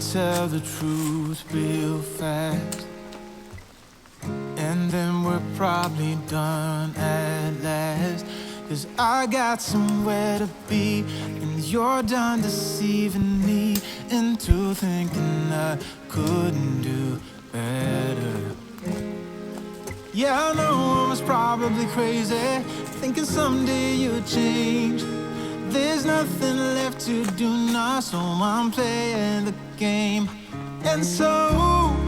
Tell the truth real fast. And then we're probably done at last. Cause I got somewhere to be, and you're done deceiving me into thinking I couldn't do better. Yeah, I know I was probably crazy, thinking someday you'd change. There's nothing left to do now, so I'm playing the game. And so,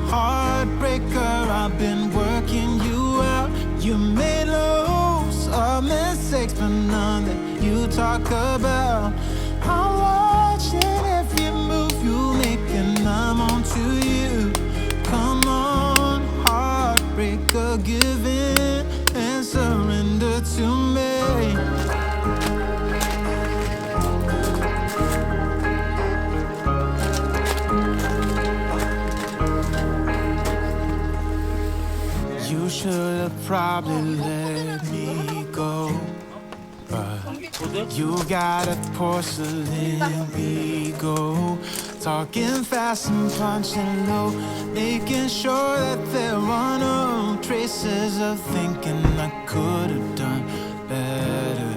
heartbreaker, I've been working you out. You made loads of mistakes, but none that you talk about. I'm watching every move you make, and I'm on to you. Come on, heartbreaker, give in You should have probably let me go. But you got a porcelain ego. Talking fast and punching low. Making sure that there are no traces of thinking I could have done better.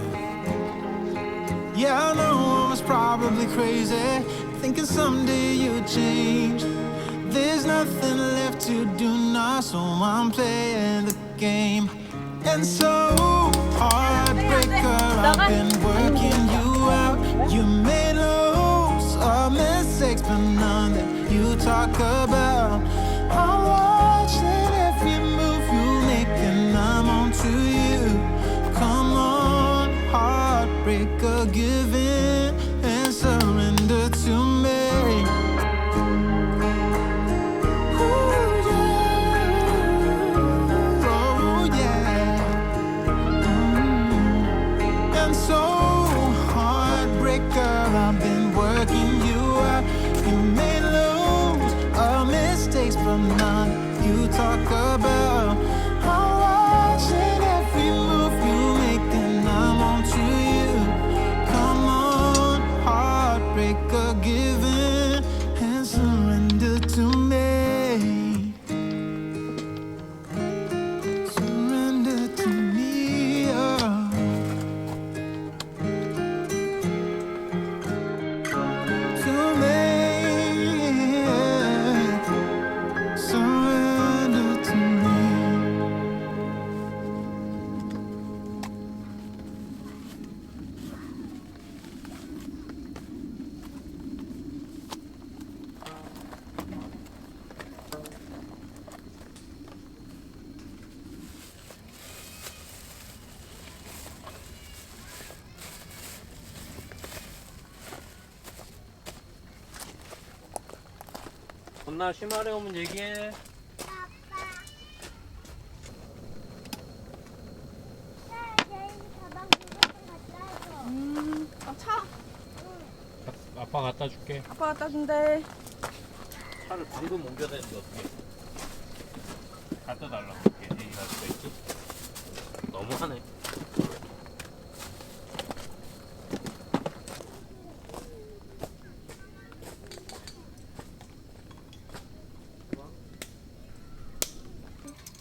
Yeah, I know I was probably crazy. Thinking someday you'd change. There's nothing left to do now, so I'm playing the game. And so, heartbreaker, I've been working you out. You made loads of mistakes, but none that you talk about. I'm watching every move you make, and I'm on to you. Come on, heartbreaker, give in 건나 심하래 오면 얘기해. 음, 아, 차. 아빠 갖다 줄게. 아빠 갖다 준대. 차를 방금 옮겨다니는데 어떻게? 갖다 달라고 이렇게 얘기할 수가 있지? 너무하네.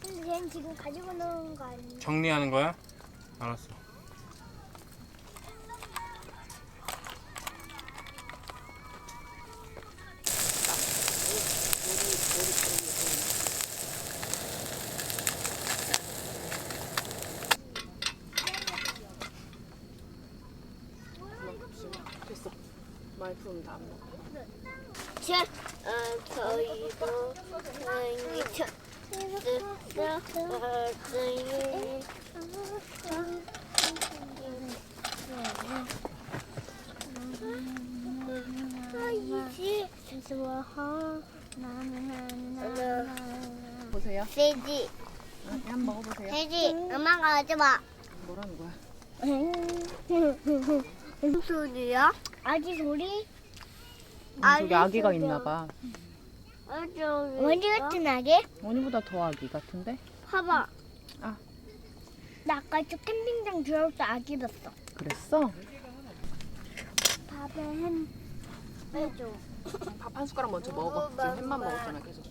근데 쟤는 지금 가지고 노는 거 아니야? 정리하는 거야? 알았어. 됐어. 다안 먹어. 자, 어, 저희도 보세요. 세지, 한번 먹어보세요. 세지, 엄마가 와줘봐. 뭐라는 거야? 무슨 소리야? 아기 소리? 저기 아기가 있나 봐. 원지 같은 아기? 원이보다 더 아기 같은데? 봐봐. 아. 나 아까 저 캠핑장 들어올 때 아기 봤어. 그랬어? 밥에 햄 해줘. 밥 한 숟가락 먼저 먹어. 지금 햄만 먹었잖아 계속.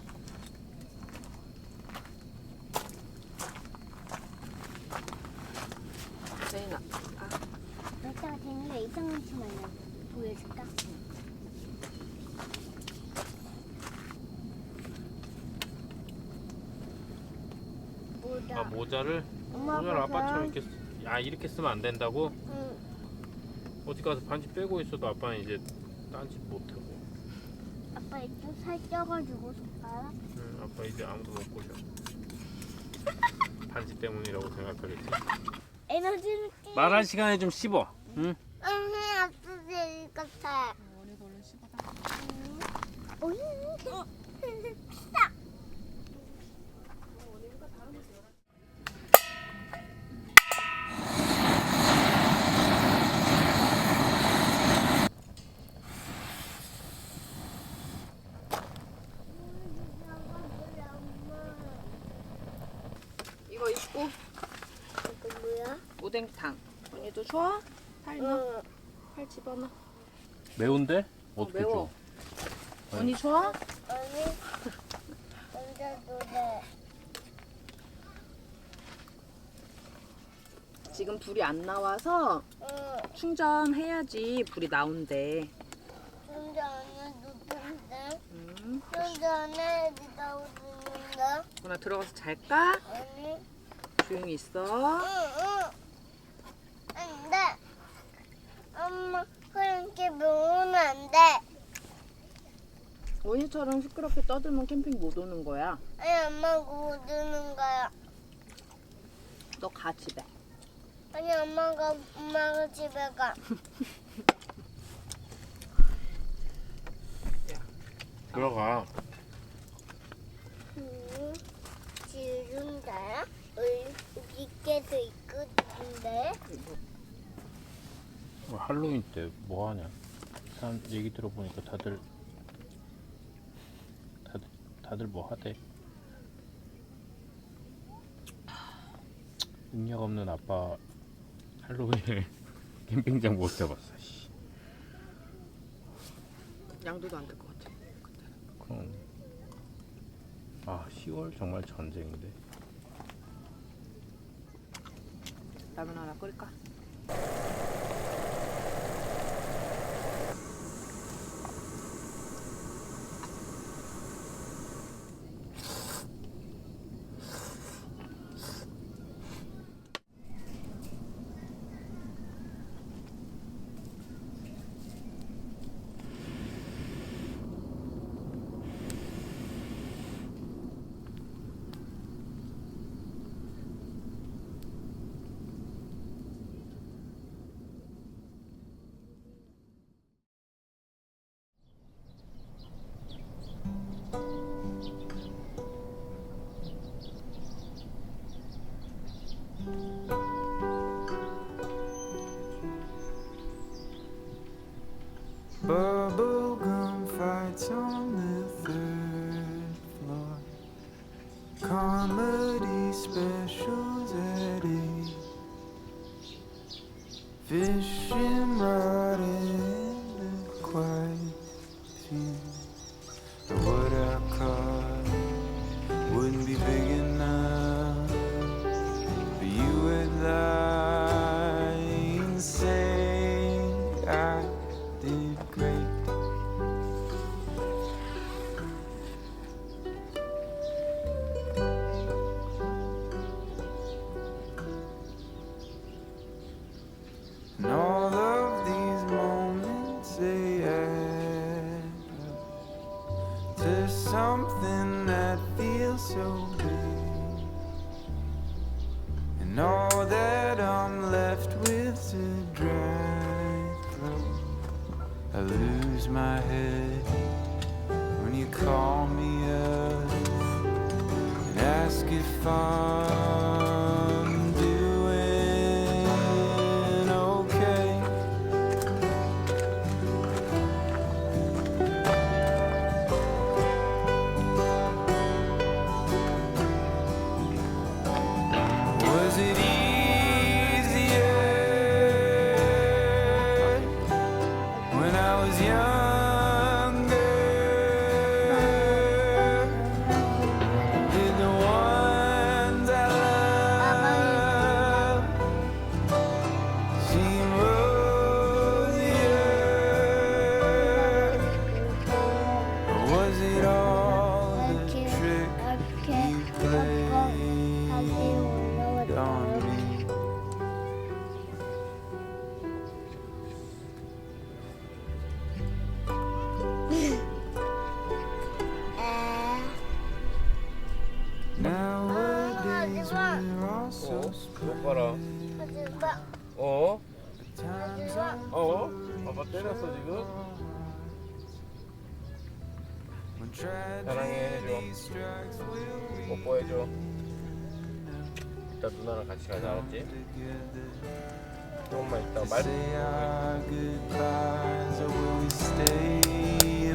제인아, 이따가 되니까 이상한 치마를 보여줄까? 아 모자를 엄마 모자를 아빠처럼 이렇게 쓰, 아 이렇게 쓰면 안 된다고? 응. 어디 가서 반지 빼고 있어도 아빠는 이제 딴짓 못하고 아빠 이쪽 살쪄가지고 손가락. 응, 아빠 이제 아무도 못 보셔 반지 때문이라고 생각하겠지 에너지는 말할 시간에 좀 씹어 응? 응, 없어질 것 같아. 원이도 얼른 씹어봐. 오잉. 이거 오뎅탕. 원이도 좋아? 팔 넣어. 응. 팔 집어넣어. 매운데? 어, 어떻게 매워. 줘? 원이 좋아? 언니, 혼자 노래. 지금 불이 안 나와서 응. 충전해야지 불이 나온대. 혼자 안에 누군데? 음. 혼자 안에 네가 오는데? 원아 들어가서 잘까? 아니. 조용히 있어. 응, 응. 안 돼. 엄마, 그렇게 배우면 안 돼. 원이처럼 시끄럽게 떠들면 캠핑 못 오는 거야. 아니, 엄마가 못 드는 거야. 너 가 집에. 아니, 엄마가, 엄마가 집에 가. 들어가 응. 지른다야? 깨도 있거든데. 뭐 할로윈 때 뭐 하냐 사람 얘기 들어보니까 다들 다들 다들 뭐 하대 능력 없는 아빠 할로윈에 캠핑장 못 잡았어 씨. 양도도 안 될 것 같아. 그럼 아 10월 정말 전쟁인데 라면 하나 끓일까? 사랑해 해줘. 뽀뽀해줘. 이따 누나랑 같이 가자 알았지? 조금만 이따 말 Say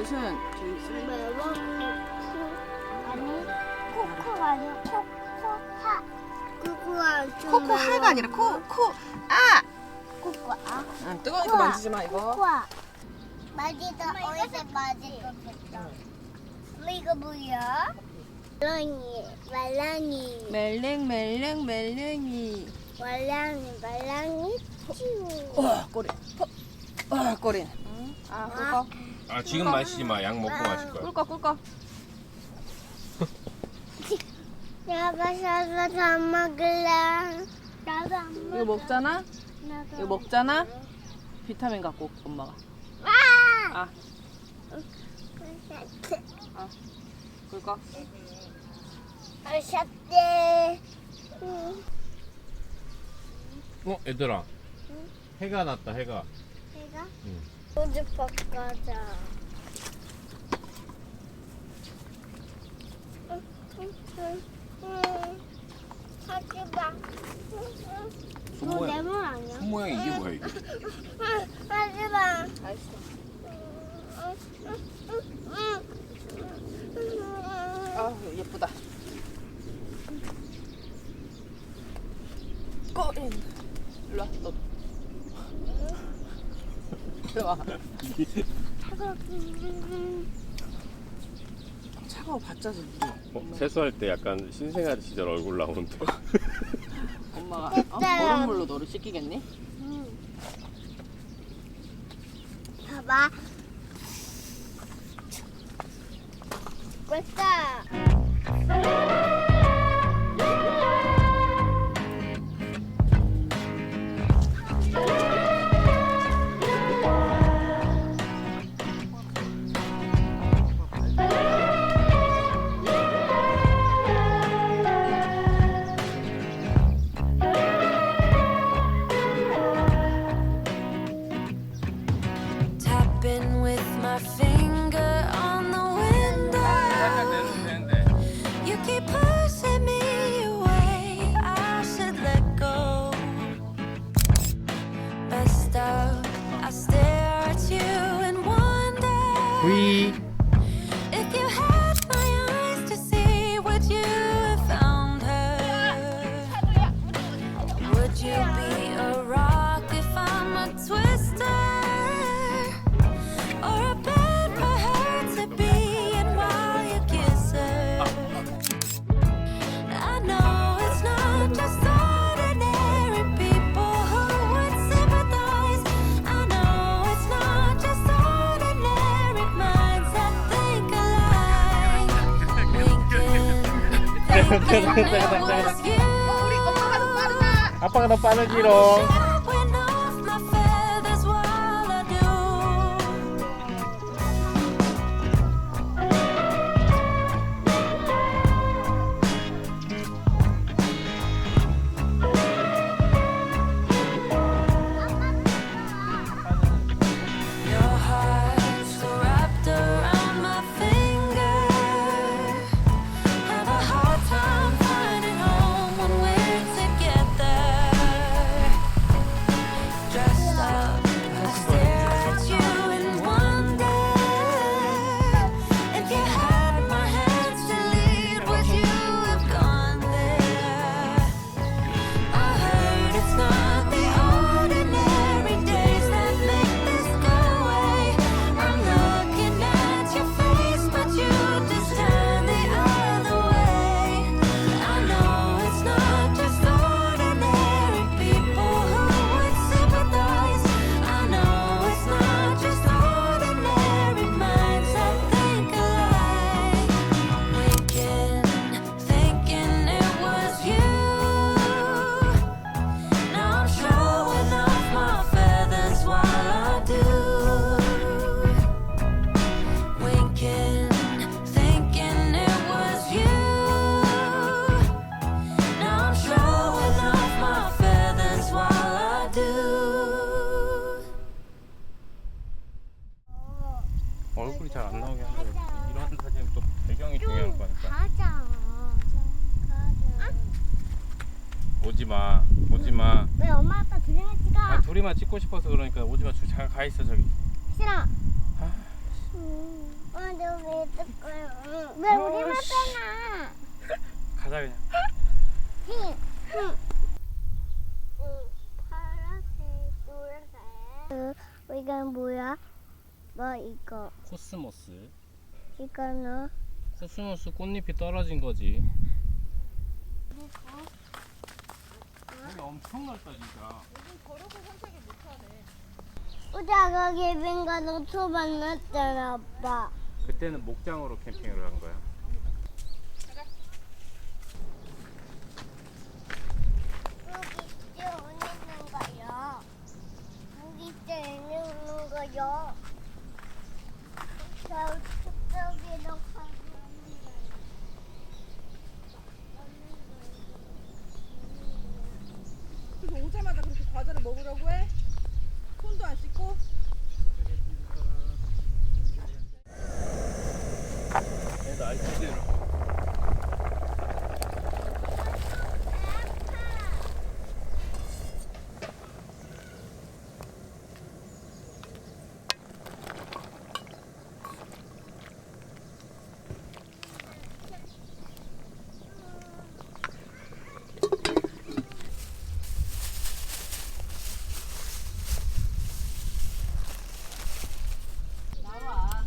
있어. 매워 아니 코코 아니야 코코하 코코하 코코 하가 아니라 코코아. 코코아 응, 뜨거우니까 만지지 마 이거. 코코아 맞이다 어디서 맞을 엄마 이거 뭐야? 말랑이 말랑이 멜랭 멜랭 멜랭이. 말랑이 말랑이 쭈와 꼬리. 와 꼬리. 응? 아 꿀꺽. 아 지금 마시지 마 약 먹고 마실 거야 꿀꺽 꿀꺽. 나가셔서 다 먹을래 나도 안 먹어 이거 먹잖아. 나도 이거 먹잖아. 비타민 갖고 올게, 엄마가. 아! 아. 꿀꺽. 어셨대 어 얘들아 해가 났다 해가 내가 응. 우주 바꿔자 하지 마 그거 내물 아니야? 손모양이 이게 뭐야 이게 하지마 다 있어. 아 예쁘다. 꼬린. 일로 와 너. 와. 차가워 봤자 지 어, 세수할 때 약간 신생아리 시절 얼굴 나오는데 엄마가 어? 됐어요. 얼음물로 너를 씻기겠니? 봐봐 thinking it was you. 아빠가 더 빠르지롱 싫어. 아. 음, 어, 너왜? 응. 왜 우리만 빼나? 가자 그냥 응. 응. 파란색, 노란색. 어, 이건 뭐야? 뭐 이거? 코스모스 이거는? 코스모스 꽃잎이 떨어진 거지 여기 엄청 넓다 진짜 우자가 개빈 거는 초반 났잖아, 아빠. 그때는 목장으로 캠핑을 간 거야 무기째 있는 거요. 무기째 있는 거요. 저 저기로 가면 그래서 오자마자 그렇게 과자를 먹으라고 해? 손도 안 씻고? 얘도 알지들 나와.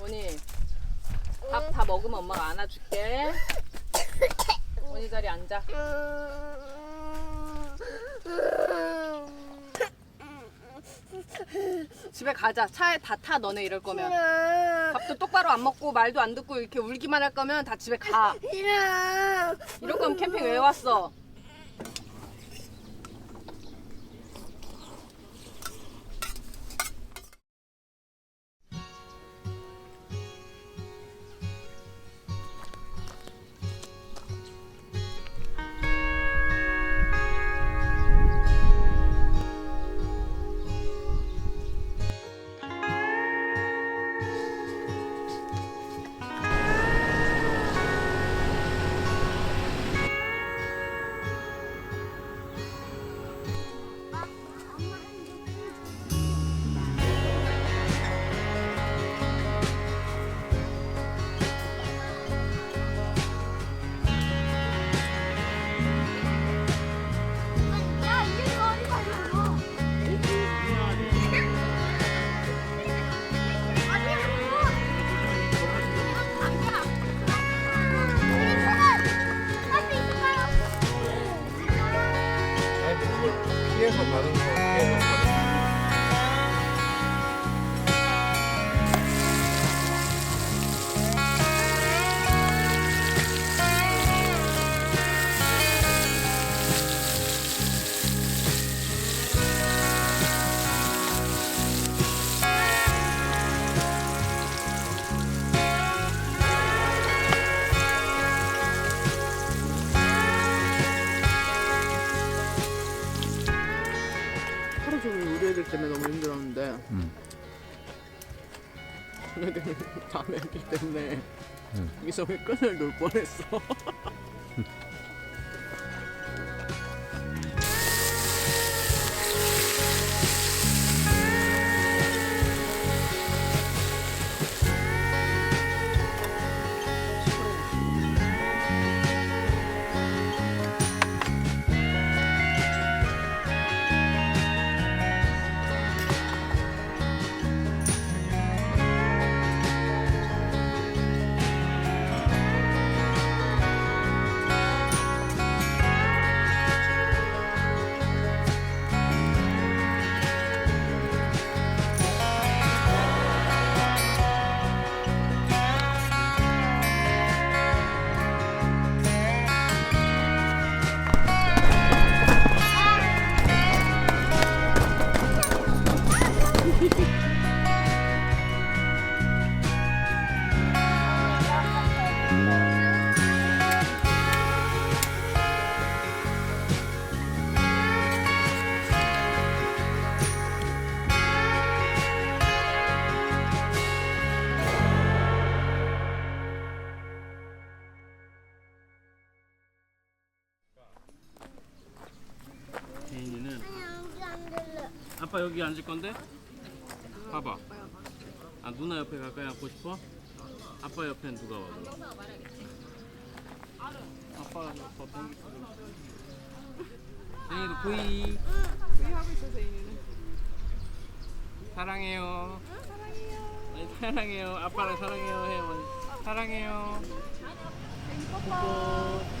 원희 밥 다 먹으면 엄마가 안아줄게. 원희 자리 앉아. 집에 가자. 차에 다 타 너네 이럴 거면. 밥도 똑바로 안 먹고 말도 안 듣고 이렇게 울기만 할 거면 다 집에 가. 이럴 거면 캠핑 왜 왔어 애들 때문에 너무 힘들었는데 응. 걔네들은 자매 애들 때문에 응. 여기서 왜 끈을 놓을 뻔했어 아빠 여기 앉을 건데? 봐봐. 아 누나 옆에 가까이 앉고 싶어? 아빠 옆엔 누가 와? 아빠 아빠 땡기. 생이도 구이. 왜 하고 있어 세인이는? 사랑해요. 사랑해요. 아빠랑 사랑해요. 해. 사랑해요. 뽀뽀.